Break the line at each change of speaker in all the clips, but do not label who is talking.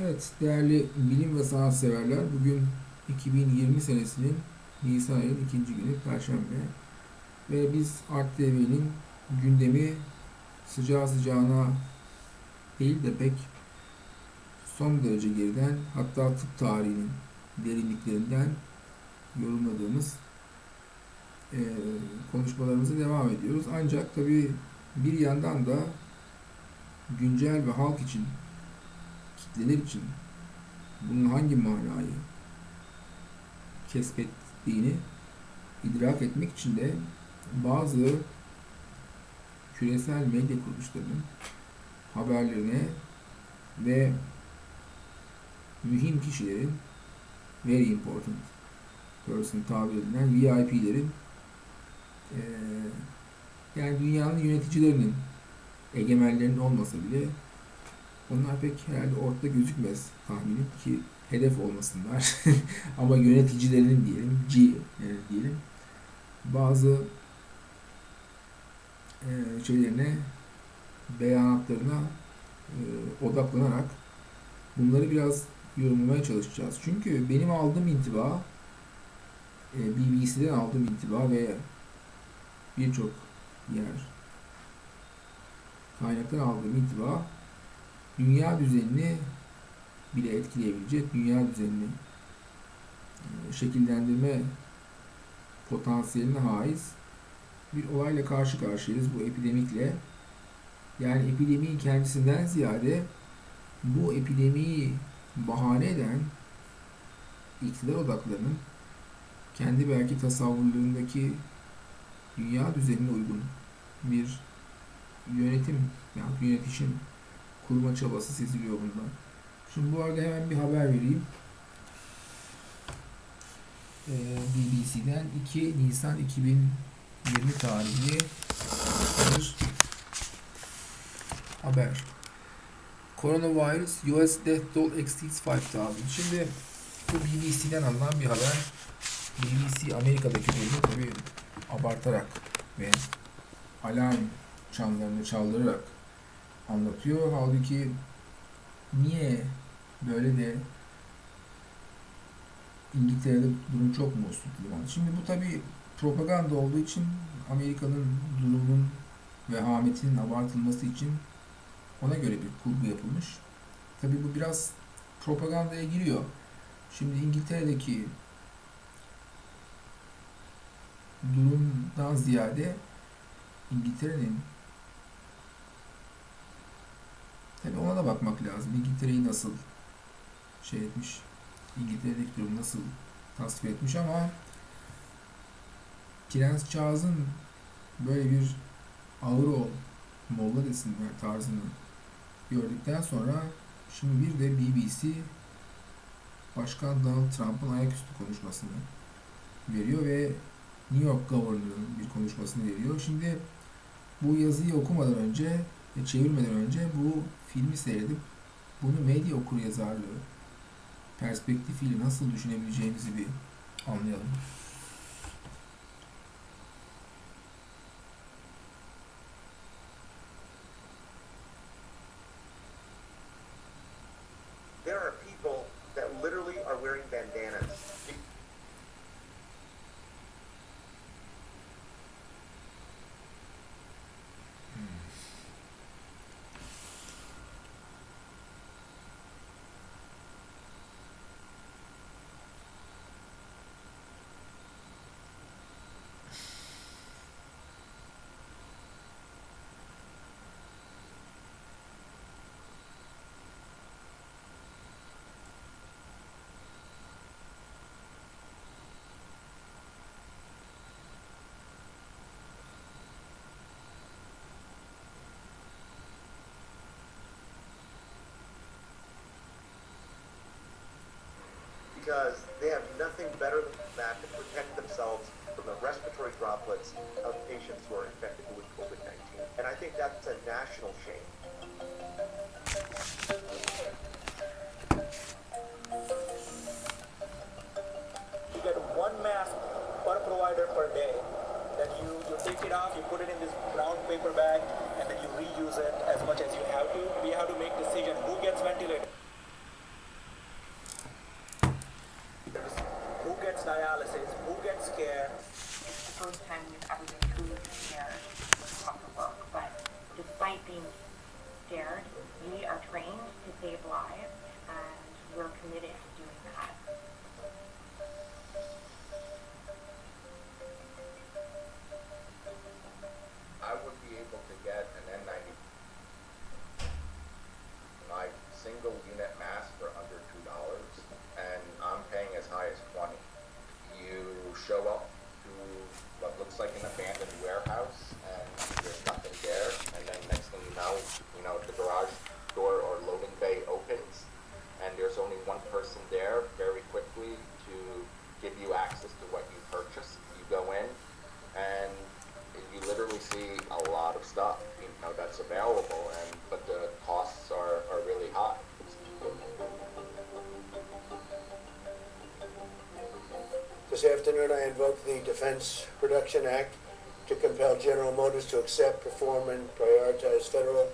Evet, değerli bilim ve sanat severler, bugün 2020 senesinin Nisan ayının ikinci günü, Perşembe. Ve biz Art TV'nin gündemi sıcağı sıcağına değil de pek son derece geriden, hatta tıp tarihinin derinliklerinden yorumladığımız eee konuşmalarımıza devam ediyoruz. Ancak tabii bir yandan da güncel ve halk için kitleler için bunun hangi manayı kesbettiğini idrak etmek için de bazı küresel medya kuruluşlarının haberlerine ve mühim kişilerin very important person tabir edilen VIP'lerin eee, yani dünyanın yöneticilerinin egemenlerinin olmasa bile onlar pek herhalde ortada gözükmez tahminim ki hedef olmasınlar. Ama yöneticilerinin diyelim, G e, diyelim bazı e, şeylerine beyanatlarına e, odaklanarak bunları biraz yorumlamaya çalışacağız. Çünkü benim aldığım intiba e, BBC'den aldığım intiba ve birçok yer kaynaktan aldığım intiba dünya düzenini bile etkileyebilecek dünya düzenini e, şekillendirme potansiyeline haiz bir olayla karşı karşıyayız bu epidemikle. Yani epideminin kendisinden ziyade bu epidemiyi bahane eden iktidar odaklarının kendi belki tasavvurlarındaki dünya düzenine uygun bir yönetim yani yönetişim kurma çabası seziliyor bundan. Şimdi bu arada hemen bir haber vereyim. Ee, BBC'den 2 Nisan 2020 tarihli bir haber. Coronavirus US death toll exceeds 5000. Şimdi bu BBC'den alınan bir haber. BBC Amerika'daki durumu tabii abartarak ve alarm çanlarını çaldırarak anlatıyor. Halbuki niye böyle de İngiltere'de durum çok mu uslu Şimdi bu tabi propaganda olduğu için Amerika'nın durumunun vehametinin abartılması için ona göre bir kurgu yapılmış. Tabi bu biraz propagandaya giriyor. Şimdi İngiltere'deki durumdan ziyade İngiltere'nin Tabi ona da bakmak lazım. İngiltere'yi nasıl şey etmiş, İngiltere'deki durum nasıl tasvir etmiş ama Prens Charles'ın böyle bir ağır ol, molla desinler tarzını gördükten sonra şimdi bir de BBC Başkan Donald Trump'ın ayaküstü konuşmasını veriyor ve New York Governor'ın bir konuşmasını veriyor. Şimdi bu yazıyı okumadan önce çevirmeden önce bu filmi seyredip bunu medya okur yazarlığı perspektifiyle nasıl düşünebileceğimizi bir anlayalım.
Because they have nothing better than that to protect themselves from the respiratory droplets of patients who are infected with COVID-19. And I think that's a national shame.
you get one mask per provider per day. Then you, you take it off, you put it in this brown paper bag, and then you reuse it as much as you have to. We have to make decision who gets ventilated. Gets who gets care,
It's the first time we've ever been truly scared to come to work. But despite being scared, we are trained to save lives, and we're committed to doing that.
I would be able to get
This afternoon, I invoke the Defense Production Act to compel General Motors to accept, perform, and prioritize federal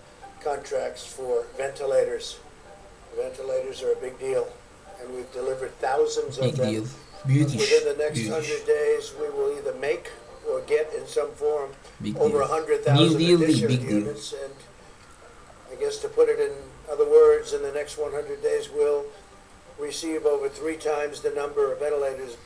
contracts for ventilators. Ventilators are a big deal, and we've delivered thousands of
Big
them.
deal. Büyük iş.
Within the next
Büyük iş.
hundred days, we will either make or get in some form
Big
over
deal.
a
New deal değil,
additional
big deal.
units. And I guess to put it in other words, in the next one hundred days, we'll receive over three times the number of ventilators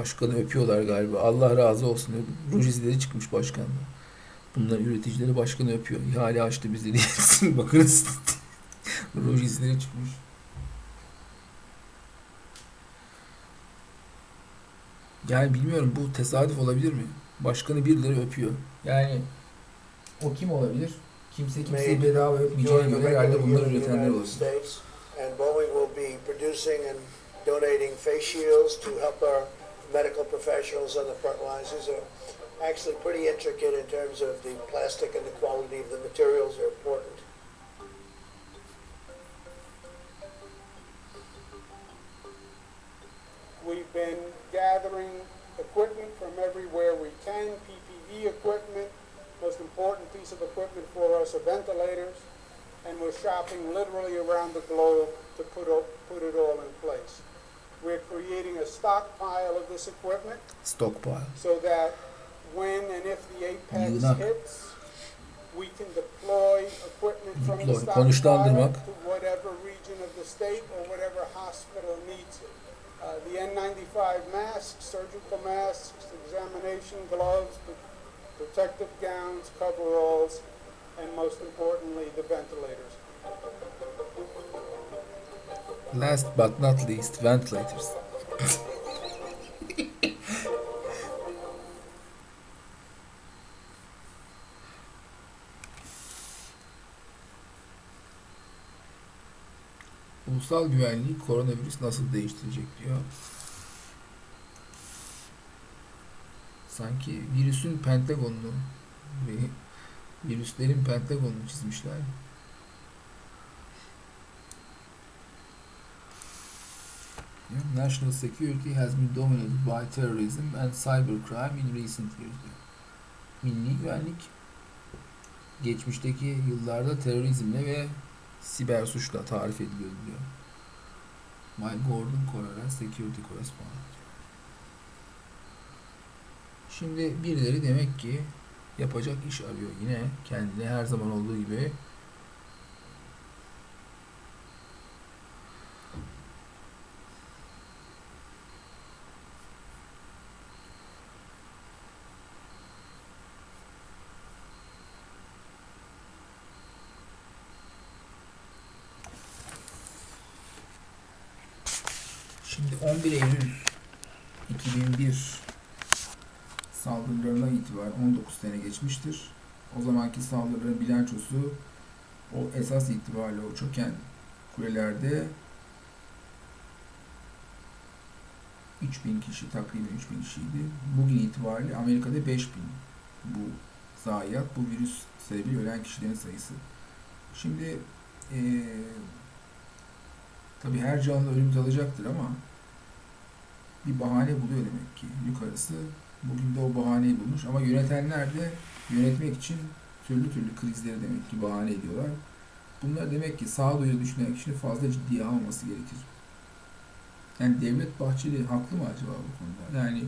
Başkanı öpüyorlar galiba. Allah razı olsun. Ruj izleri çıkmış başkanla. Bunlar üreticileri başkanı öpüyor. İhale açtı bize diye. Bakınız. Ruj izleri çıkmış. Yani bilmiyorum bu tesadüf olabilir mi? Başkanı birileri öpüyor. Yani o kim olabilir? Kimse kimseyi bedava öpmeyeceğine göre herhalde bunları üretenler.
States. And Boeing will be producing and donating face shields to help our medical professionals on the front lines. These are actually pretty intricate in terms of the plastic and the quality of the materials are important.
We've been gathering equipment from everywhere we can, PPE equipment. Most important piece of equipment for us are ventilators. And we're shopping literally around the globe to put, put it all in place. We're creating a stockpile of this equipment
Stockpile.
so that when and if the apex
Yığınak.
hits, we can deploy equipment from the
Deploy,
stockpile
konuşlandırmak.
to whatever region of the state or whatever hospital needs it. Uh, the N95 masks, surgical masks, examination gloves, pr- protective gowns, coveralls, and most importantly, the ventilators.
Last but not least, ventilators. Ulusal güvenliği koronavirüs nasıl değiştirecek diyor. Sanki virüsün pentagonunu virüslerin pentagonunu çizmişler. National security has been dominated by terrorism and cybercrime in recent years. diyor. Milli güvenlik geçmişteki yıllarda terörizmle ve siber suçla tarif ediliyor diyor. My Gordon Corrales Security Correspondent. Şimdi birileri demek ki yapacak iş arıyor yine kendine her zaman olduğu gibi Şimdi 11 Eylül 2001 saldırılarına itibaren 19 sene geçmiştir. O zamanki saldırıların bilançosu o esas itibariyle o çöken kulelerde 3000 kişi takriben 3000 kişiydi. Bugün itibariyle Amerika'da 5000 bu zayiat, bu virüs sebebiyle ölen kişilerin sayısı. Şimdi eee Tabi her canlı ölüm tadacaktır ama bir bahane buluyor demek ki yukarısı. Bugün de o bahaneyi bulmuş ama yönetenler de yönetmek için türlü türlü krizleri demek ki bahane ediyorlar. bunlar demek ki sağduyu düşünen kişinin fazla ciddiye almaması gerekir. Yani Devlet Bahçeli haklı mı acaba bu konuda? Yani